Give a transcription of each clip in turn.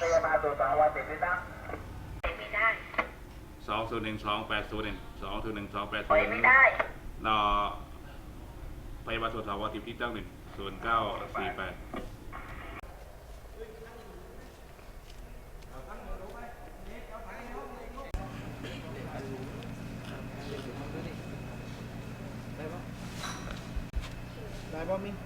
พยาบาลตัวสองวันติดด้วยนะไม่ได้สองศูนย์หนึ่งสองแปดศูนย์หนึ่งสองศูนย์หนึ่งสองแปดปศูล่อยนย์ไม่ได้นอพยาบาลตรวจสอบวาติดที่ตั้งหนึ่งศูนย์เก้าสี่แปดได้ป่ะมิ้งได้ยัง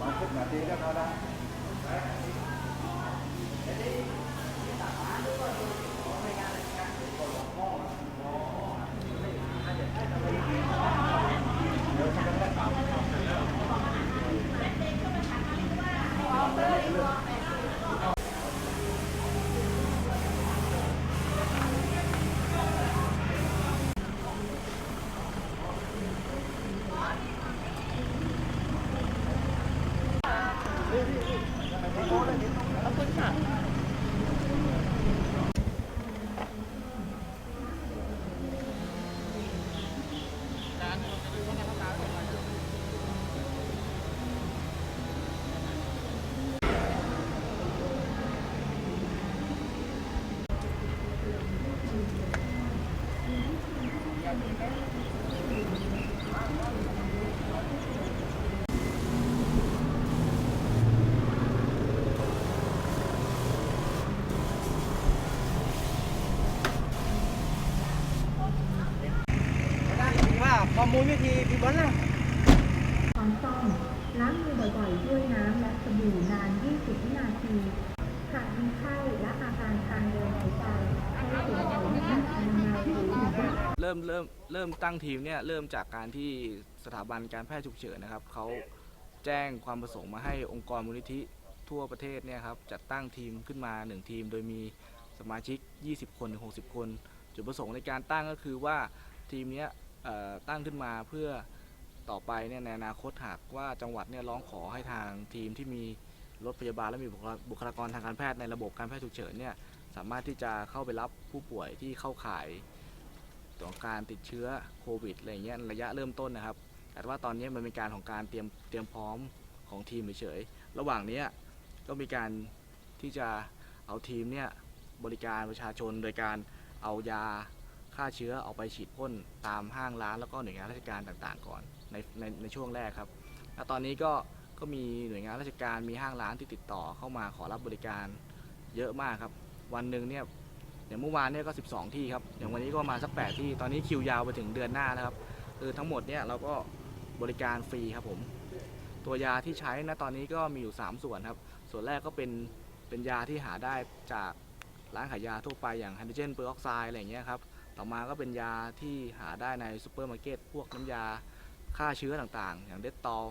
ออกมาพุกนาทีก็เขาได้ว่าข้อมูลวิธีพี่บอลนะช้อนส้อมล้างมือบ่อยๆ ด้วยน้ำและสบู่นาน 20 วินาทีหากมีไข้และอาการทางเดินหายใจให้ตรวจผลหน้ากอนามัย เริ่มเริ่มเริ่มตั้งทีมเนี่ยเริ่มจากการที่สถาบันการแพทย์ฉุกเฉินนะครับเขาแจ้งความประสงค์มาให้องค์กรมูลนิธิทั่วประเทศเนี่ยครับจัดตั้งทีมขึ้นมา 1 ทีม โดยมีสมาชิก 20 คนถึง60 คน จุดประสงค์ในการตั้งก็คือว่าทีมนี้ตั้งขึ้นมาเพื่อต่อไปเนี่ยในอนาคตหากว่าจังหวัดเนี่ยร้องขอให้ทางทีมที่มีรถพยาบาลและมีบุคลากรทางการแพทย์ในระบบการแพทย์ฉุกเฉินเนี่ยสามารถที่จะเข้าไปรับผู้ป่วยที่เข้าข่าย ของการติดเชื้อโควิดอะไรเงี้ยระยะเริ่มต้นนะครับ แต่ว่าตอนนี้มันเป็นการของการเตรียมเตรียมพร้อมของทีมเฉยๆระหว่างนี้ก็มีการที่จะเอาทีมเนี่ยบริการประชาชนโดยการเอายาฆ่าเชื้อออกไปฉีดพ่นตามห้างร้านแล้วก็หน่วยงานราชการต่างๆ ก่อนในในในช่วงแรกครับแล้วตอนนี้ก็ก็มีหน่วยงานราชการมีห้างร้านที่ติดต่อเข้ามาขอรับบริการเยอะมากครับ วันหนึ่งเนี่ย อย่างเมื่อวานเนี่ยก็ 12 ที่ครับ อย่างวันนี้ก็มาสัก 8 ที่ ตอนนี้คิวยาวไปถึงเดือนหน้านะครับคือทั้งหมดเนี่ยเราก็บริการฟรีครับผม ตัวยาที่ใช้ณตอนนี้ก็มีอยู่ 3 ส่วนครับ ส่วนแรกก็เป็นเป็นยาที่หาได้จากร้านขายยาทั่วไปอย่างไฮโดรเจนเปอร์ออกไซด์อะไรอย่างเงี้ยครับ ต่อมาก็เป็นยาที่หาได้ในซูเปอร์มาร์เก็ตพวกน้ำยาฆ่าเชื้อต่างๆ อย่างเดตตอล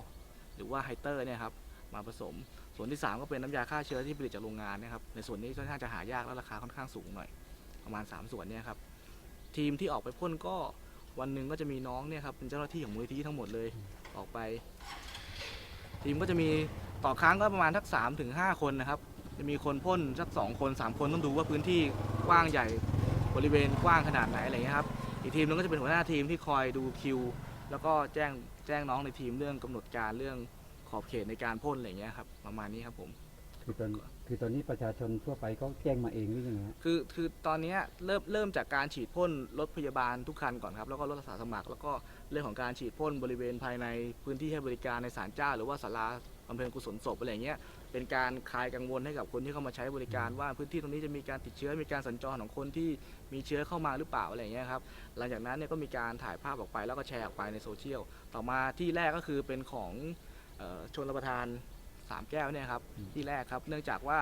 หรือว่าไฮเตอร์เนี่ยครับมาผสม ส่วนที่ 3 ก็เป็นน้ำยาฆ่าเชื้อที่ผลิตจากโรงงานนะครับ ในส่วนนี้ค่อนข้างจะหายากและราคาค่อนข้างสูงหน่อย ประมาณ 3 ส่วนเนี่ยครับทีมที่ออกไปพ่นก็วันหนึ่งก็จะมีน้องเนี่ยครับเป็นเจ้าหน้าที่ของมูลนิธิทั้งหมดเลยออกไป ทีมก็จะมีต่อครั้งก็ประมาณทัก3ถึง5คนนะครับ จะมีคนพ่นสัก2คน3 คนต้องดูว่าพื้นที่กว้างใหญ่บริเวณกว้างขนาดไหนอะไรเงี้ยครับอีกทีมนึงก็จะเป็นหัวหน้าทีมที่คอยดูคิว แล้วก็แจ้งแจ้งน้องในทีมเรื่องกำหนดการเรื่องขอบเขตในการพ่นอะไรเงี้ยครับประมาณนี้ครับผมคือตอน คือตอนนี้ประชาชนทั่วไปเขาแจ้งมาเองหรือยังไงฮะคือคือตอนเนี้ยเริ่มเริ่มจากการฉีดพ่นรถพยาบาลทุกคันก่อนครับแล้วก็รถอาสาสมัคร แล้วก็เรื่องของการฉีดพ่นบริเวณภายในพื้นที่ให้บริการในศาลเจ้า หรือว่าศาลาบำเพ็ญกุศลศพอะไรเงี้ยเป็นการคลายกังวลให้กับคนที่เข้ามาใช้บริการว่าพื้นที่ตรงนี้จะมีการติดเชื้อมีการสัญจรของคนที่มีเชื้อเข้ามาหรือเปล่าอะไรเงี้ยครับหลังจากนั้นเนี่ยก็มีการถ่ายภาพออกไปแล้วก็แชร์ออกไปในโซเชียลต่อมาที่แรกก็คือเป็นของเออชนรับประทาน สามแก้วเนี่ยครับที่แรกครับ เนื่องจากว่า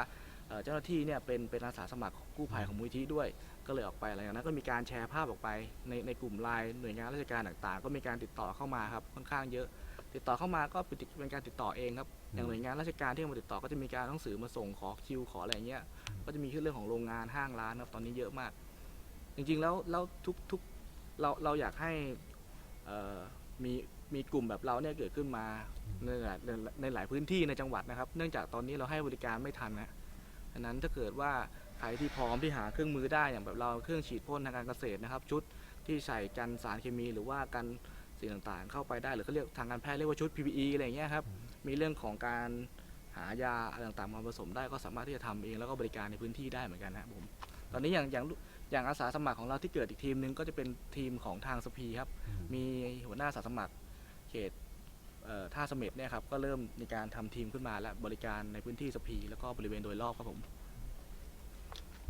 เอ่อเจ้าหน้าที่เนี่ยเป็นเป็นอาสาสมัครกู้ภัยของมูลที่ด้วย ก็เลยออกไปหลังจากนั้นก็มีการแชร์ภาพออกไปในในกลุ่มไลน์หน่วยงานราชการต่างๆ ก็มีการติดต่อเข้ามาครับค่อนข้างเยอะ ติดต่อเข้ามาก็เป็นเป็นการติดต่อเองครับอย่างหน่วยงานราชการที่มาติดต่อก็จะมีการหนังสือมาส่งขอคิวขออะไรเงี้ยก็จะมีเรื่องของโรงงานห้างร้านครับตอนนี้เยอะมาก จริงๆแล้วแล้วทุกทุกเราเราอยากให้เอ่อ มีมีกลุ่มแบบเราเนี่ยเกิดขึ้นมาในหลายในหลายพื้นที่ในจังหวัดนะครับ เนื่องจากตอนนี้เราให้บริการไม่ทันนะดังนั้นถ้าเกิดว่าใครที่พร้อมที่หาเครื่องมือได้อย่างแบบเราเครื่องฉีดพ่นทางการเกษตรนะครับ ชุดที่ใส่กันสารเคมีหรือว่ากันสิ่งต่างๆ เข้าไปได้หรือเขาเรียกทางการแพทย์เรียกว่าชุด PPE อะไรอย่างเงี้ยครับมีเรื่องของการหายาอะไรต่างๆมาผสมได้ก็สามารถที่จะทำเองแล้วก็บริการในพื้นที่ได้เหมือนกันนะครับผมตอนนี้อย่างอย่าง อย่างอาสาสมัครของเราที่เกิดอีกทีมหนึงก็จะเป็นทีมของทางสพีครับมีหัวหน้าอาสาสมัคร เขตเอ่อท่าเสม็ดเนี่ยครับก็เริ่มมีการทำทีมขึ้นมาและบริการในพื้นที่สพีแล้วก็บริเวณโดยรอบครับผม